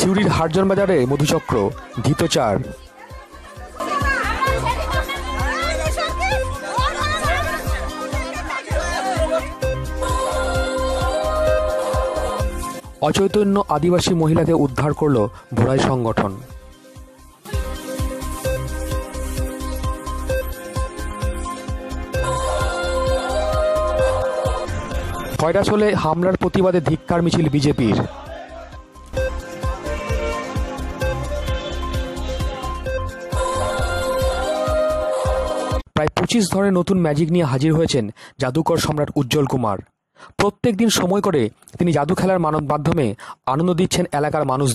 সিউড়ির হারজন বাজারে মধুচক্র ধৃতচার অচৈতন্য আদিবাসী মহিলাকে উদ্ধার করল ভোড়াই সংগঠন। খয়রাছলে হামলার প্রতিবাদে ধিক্কার মিছিল বিজেপির। পঁচিশ ধরনের নতুন ম্যাজিক নিয়ে হাজির হয়েছেন জাদুকর সম্রাট উজ্জ্বল কুমার। প্রত্যেক দিন সময় করে তিনি জাদু খেলার মানব মাধ্যমে আনন্দ দিচ্ছেন এলাকার মানুষ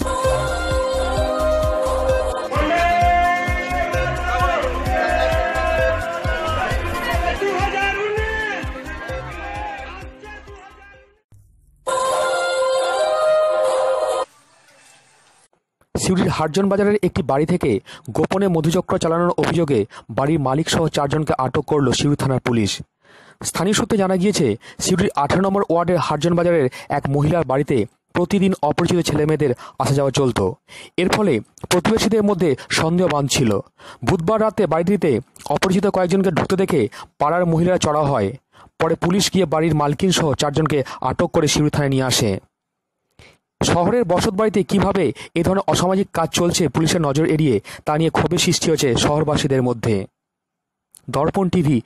সিউড়ির হারজন বাজারের একটি বাড়ি থেকে গোপনে মধুচক্র চালানোর অভিযোগে বাড়ির মালিক সহ চারজনকে আটক করল সিউড়ি থানার পুলিশ। স্থানীয় সূত্রে জানা গিয়েছে সিউড়ির আঠারো নম্বর ওয়ার্ডের হারজন বাজারের এক মহিলার বাড়িতে প্রতিদিন অপরিচিত ছেলেমেয়েদের আসা যাওয়া চলত। এর ফলে প্রতিবেশীদের মধ্যে সন্দেহ বাঁধছিল বুধবার রাতে বাড়িটিতে অপরিচিত কয়েকজনকে ঢুকতে দেখে পাড়ার মহিলারা চড়া হয়। পরে পুলিশ গিয়ে বাড়ির মালকিন সহ চারজনকে আটক করে সিউড়ি থানায় নিয়ে আসে। শহরের বসতবাড়িতে কীভাবে এ ধরনের অসামাজিক কাজ চলছে পুলিশের নজর এড়িয়ে, তা নিয়ে ক্ষোভের সৃষ্টি হয়েছে শহরবাসীদের মধ্যে। দর্পণ টিভি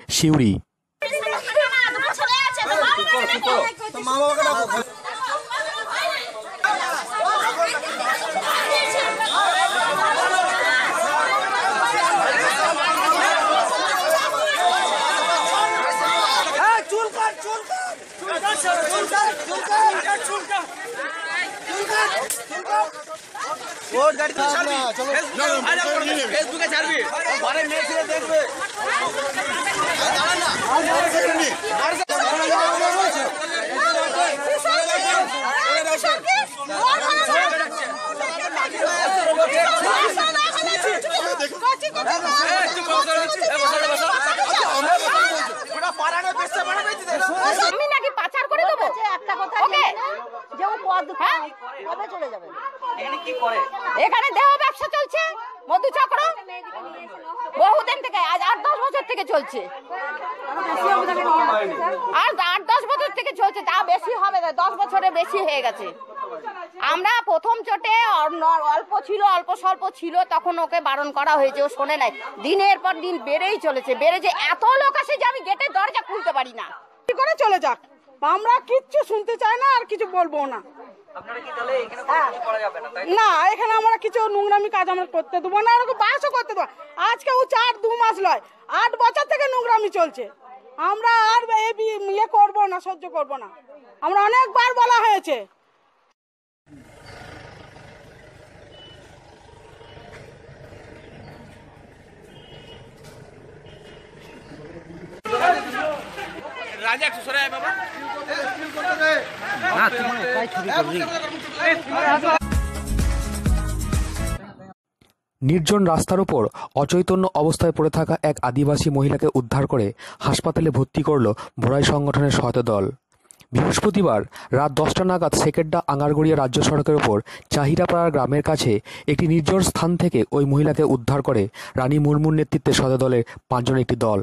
চুল ওর গাড়ি তো ছাড়বি ফেসবুকে ছাড়বি ঘরে মেয়ে ছেলে দেখবে ওটা পাড়ানো বেচতে পাড়াবে আমি নাকি পাচার করে দেবো একটা কথা ওকে যে ও পদ হ্যাঁ? কবে চলে যাবে? এখানে দেহ ব্যবসা চলছে মধুচক্র বহুদিন থেকে আজ আট দশ বছর থেকে চলছে। আর আট দশ বছর থেকে চলছে তা বেশি হবে না দশ বছরের বেশি হয়ে গেছে। আমরা প্রথম চোটে অল্প ছিল অল্প স্বল্প ছিল তখন ওকে বারণ করা হয়েছে ও শোনে নাই। দিনের পর দিন বেড়েই চলেছে বেড়েছে এত লোক আসে যে আমি গেটের দরজা খুলতে পারি না। কি করে চলে যাক? আমরা কিচ্ছু শুনতে চাই না আর কিছু বলব না। না এখানে আমরা কিছু নোংরামি কাজ আমরা করতে দেবো না আর ওকে বাসও করতে দেবো আজকে ও চার দু মাস লয় আট বছর থেকে নোংরামি চলছে। আমরা আর এ বি- ইয়ে করব না সহ্য করব না। আমরা অনেকবার বলা হয়েছে। নির্জন রাস্তার উপর অচৈতন্য অবস্থায় পড়ে থাকা এক আদিবাসী মহিলাকে উদ্ধার করে হাসপাতালে ভর্তি করল ভোড়াই সংগঠনের সহায়তা দল। বৃহস্পতিবার রাত দশটা নাগাদ সেকেড্ডা আঙারগড়িয়া রাজ্য সড়কের ওপর চাহিরাপাড়ার গ্রামের কাছে একটি নির্জন স্থান থেকে ওই মহিলাকে উদ্ধার করে রানী মুর্মুর নেতৃত্বে সহায়তা দলের পাঁচজন একটি দল।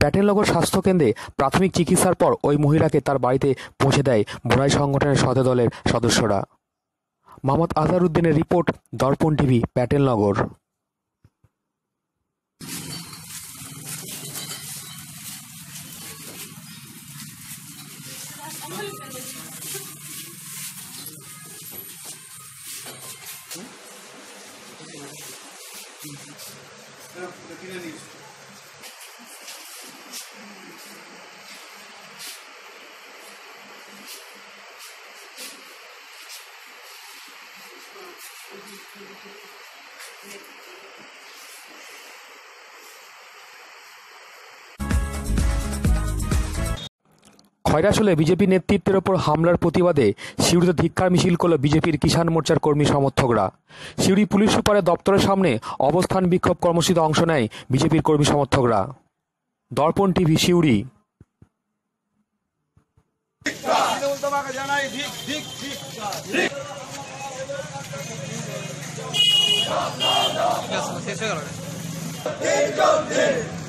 প্যাটেলনগর স্বাস্থ্যকেন্দ্রে প্রাথমিক চিকিৎসার পর ওই মহিলাকে তার বাড়িতে পৌঁছে দেয় ভোড়াই সংগঠনের সহায়তা দলের সদস্যরা। মোহাম্মদ আজহারউদ্দিনের রিপোর্ট, দর্পণ টিভি, প্যাটেলনগর। খয়রাসলে বিজেপি নেতৃত্বের ওপর হামলার প্রতিবাদে সিউড়িতে ধিক্ষার মিছিল করল বিজেপির কিষাণ মোর্চার কর্মী সমর্থকরা। সিউড়ি পুলিশ সুপারের দপ্তরের সামনে অবস্থান বিক্ষোভ কর্মসূচিতে অংশ নেয় বিজেপির কর্মী সমর্থকরা। দর্পণ টিভি, সিউড়ি। 이겼으면 세수해라. 1.1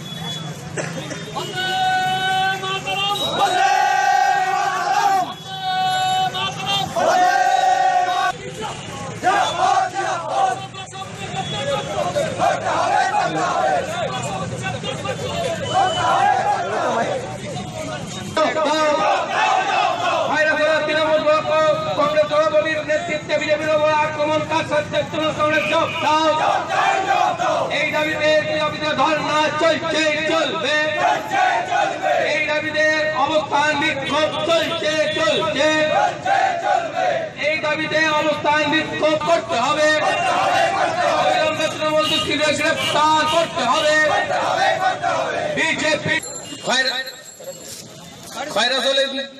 ওপর আক্রমণ কংগ্রেস যোগ এই দাবিতে বিজেপিতে ধর্ণা চলছে চলবে এই দাবিতে অবস্থান বিক্ষোভ চলছে চলছে এই দাবিতে অবস্থান বিক্ষোভ করতে হবে তৃণমূল দুষ্কৃতীদের গ্রেপ্তার করতে হবে। বিজেপি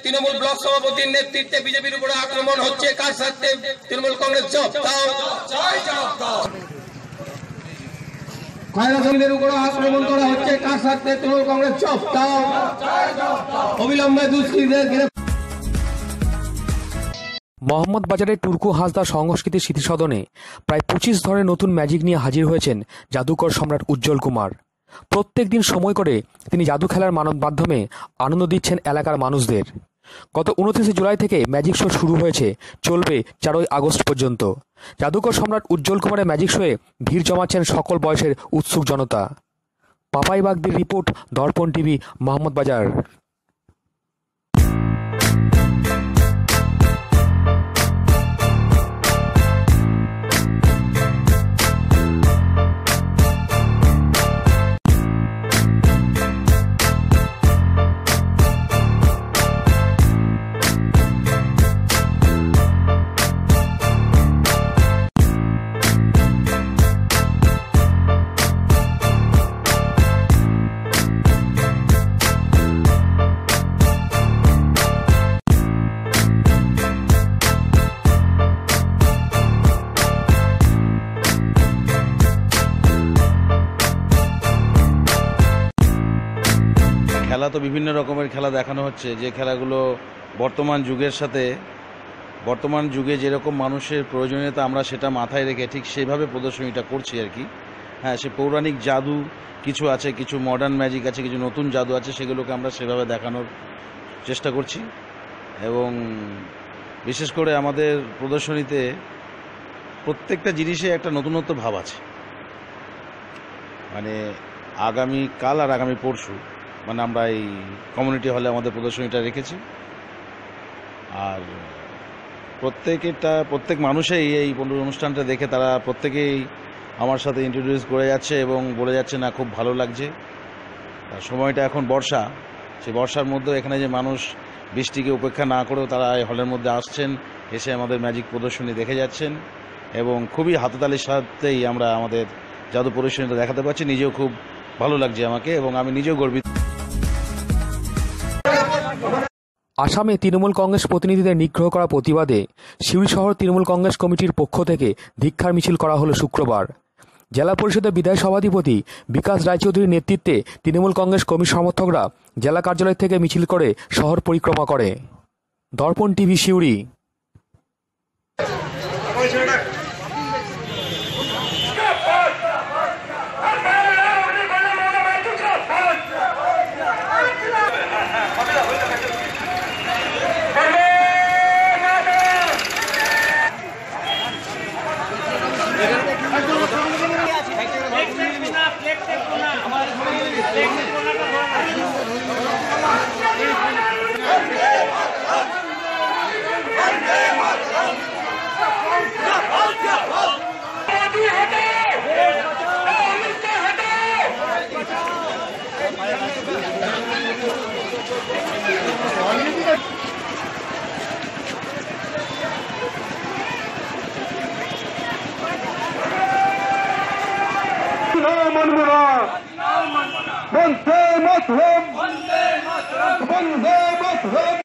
তৃণমূল ব্লক সভাপতির নেতৃত্বে বিজেপির উপরে আক্রমণ হচ্ছে কার সাথে তৃণমূল কংগ্রেস? জব দাও। উপরে আক্রমণ করা হচ্ছে কার সাথে তৃণমূল কংগ্রেস? জব দাও। অবিলম্বে দুষ্কৃতীদের মোহাম্মদ বাজারের টুরকু হাসদা সংস্কৃতি স্মৃতিসদনে প্রায় পঁচিশ ধরনের নতুন ম্যাজিক নিয়ে হাজির হয়েছেন জাদুকর সম্রাট উজ্জ্বল কুমার। প্রত্যেক দিন সময় করে তিনি জাদু খেলার মানব, মাধ্যমে আনন্দ দিচ্ছেন এলাকার মানুষদের। গত উনত্রিশে জুলাই থেকে ম্যাজিক শো শুরু হয়েছে, চলবে চারই আগস্ট পর্যন্ত। জাদুকর সম্রাট উজ্জ্বল কুমারের ম্যাজিক শোয়ে ভিড় জমাচ্ছেন সকল বয়সের উৎসুক জনতা। পাপাই বাগদির রিপোর্ট, দর্পণ টিভি, মোহাম্মদ বাজার। তো বিভিন্ন রকমের খেলা দেখানো হচ্ছে, যে খেলাগুলো বর্তমান যুগের সাথে, বর্তমান যুগে যেরকম মানুষের প্রয়োজনীয়তা আমরা সেটা মাথায় রেখে ঠিক সেভাবে প্রদর্শনীটা করছি আর কি। হ্যাঁ সে পৌরাণিক জাদু কিছু আছে, কিছু মডার্ন ম্যাজিক আছে, কিছু নতুন জাদু আছে, সেগুলোকে আমরা সেভাবে দেখানোর চেষ্টা করছি। এবং বিশেষ করে আমাদের প্রদর্শনীতে প্রত্যেকটা জিনিসে একটা নতুনত্ব ভাব আছে। মানে আগামী কাল আর আগামী পরশু মানে আমরা এই কমিউনিটি হলে আমাদের প্রদর্শনীটা রেখেছি। আর প্রত্যেকেরটা, প্রত্যেক মানুষেই এই অনুষ্ঠানটা দেখে তারা প্রত্যেকেই আমার সাথে ইন্ট্রোডিউস করে যাচ্ছে এবং বলে যাচ্ছে, না, খুব ভালো লাগছে। আর সময়টা এখন বর্ষা। সেই বর্ষার মধ্যে এখানে যে মানুষ বৃষ্টিকে উপেক্ষা না করেও তারা এই হলের মধ্যে আসছেন, এসে আমাদের ম্যাজিক প্রদর্শনী দেখে যাচ্ছেন এবং খুবই হাততালির সাথেই আমরা আমাদের জাদু প্রদর্শনীটা দেখাতে পারছি। নিজেও খুব ভালো লাগছে আমাকে এবং আমি নিজেও গর্বিত। আসামে তৃণমূল কংগ্রেস প্রতিনিধিদের নিগ্রহ করা প্রতিবাদে সিউড়ি শহর তৃণমূল কংগ্রেস কমিটির পক্ষ থেকে ধিক্ষার মিছিল করা হলো শুক্রবার। জেলা পরিষদের বিদায় সভাধিপতি বিকাশ রায়চৌধুরীর নেতৃত্বে তৃণমূল কংগ্রেস কর্মী সমর্থকরা জেলা কার্যালয় থেকে মিছিল করে শহর পরিক্রমা করে। দর্পণ টিভি সিউড়ি। بلدي مطرب. بلدي مطرب. بلدي مطرب.